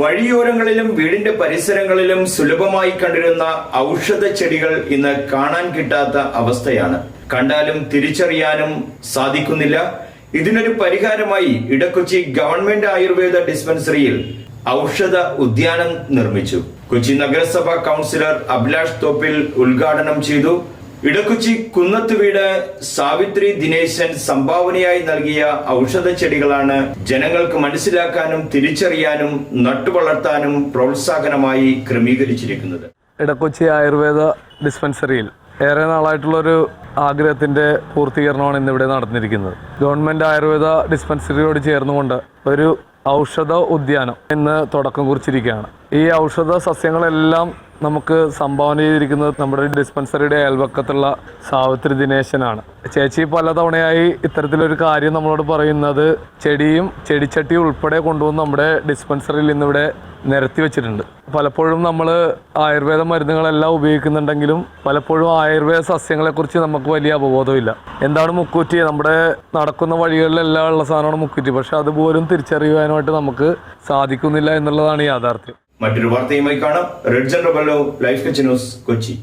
വഴിയോരങ്ങളിലും വീടിന്റെ പരിസരങ്ങളിലും സുലഭമായി കണ്ടിരുന്ന ഔഷധ ചെടികൾ ഇന്ന് കാണാൻ കിട്ടാത്ത അവസ്ഥയാണ്. കണ്ടാലും തിരിച്ചറിയാനും സാധിക്കുന്നില്ല. ഇതിനൊരു പരിഹാരമായി ഇടക്കൊച്ചി ഗവൺമെന്റ് ആയുർവേദ ഡിസ്പെൻസറിയിൽ ഔഷധ ഉദ്യാനം നിർമ്മിച്ചു. കൊച്ചി നഗരസഭ കൗൺസിലർ അഭിലാഷ് തോപ്പിൽ ഉദ്ഘാടനം ചെയ്തു. ഇടക്കൊച്ചി കുന്നത്ത് വീട് സാവിത്രി ദിനേശൻ സംഭാവനയായി നൽകിയ ഔഷധ ചെടികളാണ് ജനങ്ങൾക്ക് മനസ്സിലാക്കാനും തിരിച്ചറിയാനും നട്ടുവളർത്താനും പ്രോത്സാഹനമായി ക്രമീകരിച്ചിരിക്കുന്നത്. ഇടക്കൊച്ചി ആയുർവേദ ഡിസ്പെൻസറിയിൽ ഏറെ നാളായിട്ടുള്ളൊരു ആഗ്രഹത്തിന്റെ പൂർത്തീകരണമാണ് ഇന്നിവിടെ നടന്നിരിക്കുന്നത്. ഗവൺമെന്റ് ആയുർവേദ ഡിസ്പെൻസറിയോട് ചേർന്നുകൊണ്ട് ഒരു ഔഷധ ഉദ്യാനം ഇന്ന് തുടക്കം കുറിച്ചിരിക്കുകയാണ്. ഈ ഔഷധ സസ്യങ്ങളെല്ലാം നമുക്ക് സംഭാവന ചെയ്തിരിക്കുന്നത് നമ്മുടെ ഡിസ്പെൻസറിയുടെ അയൽവക്കത്തുള്ള സാവിത്രി ദിനേശനാണ്. ചേച്ചി പലതവണയായി ഇത്തരത്തിലൊരു കാര്യം നമ്മളോട് പറയുന്നത് ചെടിയും ചെടിച്ചട്ടിയും ഉൾപ്പെടെ കൊണ്ടുവന്ന് നമ്മുടെ ഡിസ്പെൻസറിയിൽ ഇന്നിവിടെ നിരത്തി വെച്ചിട്ടുണ്ട്. പലപ്പോഴും നമ്മൾ ആയുർവേദ മരുന്നുകളെല്ലാം ഉപയോഗിക്കുന്നുണ്ടെങ്കിലും പലപ്പോഴും ആയുർവേദ സസ്യങ്ങളെക്കുറിച്ച് നമുക്ക് വലിയ അവബോധമില്ല. എന്താണ് മുക്കൂറ്റി? നമ്മുടെ നടക്കുന്ന വഴികളിലെല്ലാം ഉള്ള സാധനമാണ് മുക്കൂറ്റി. പക്ഷെ അതുപോലും തിരിച്ചറിയുവാനായിട്ട് നമുക്ക് സാധിക്കുന്നില്ല എന്നുള്ളതാണ് യാഥാർത്ഥ്യം. മറ്റൊരു വാർത്തയുമായി കാണാം. റെഡ് ജനറൽ ലൈഫ് കച്ച് ന്യൂസ് കൊച്ചി.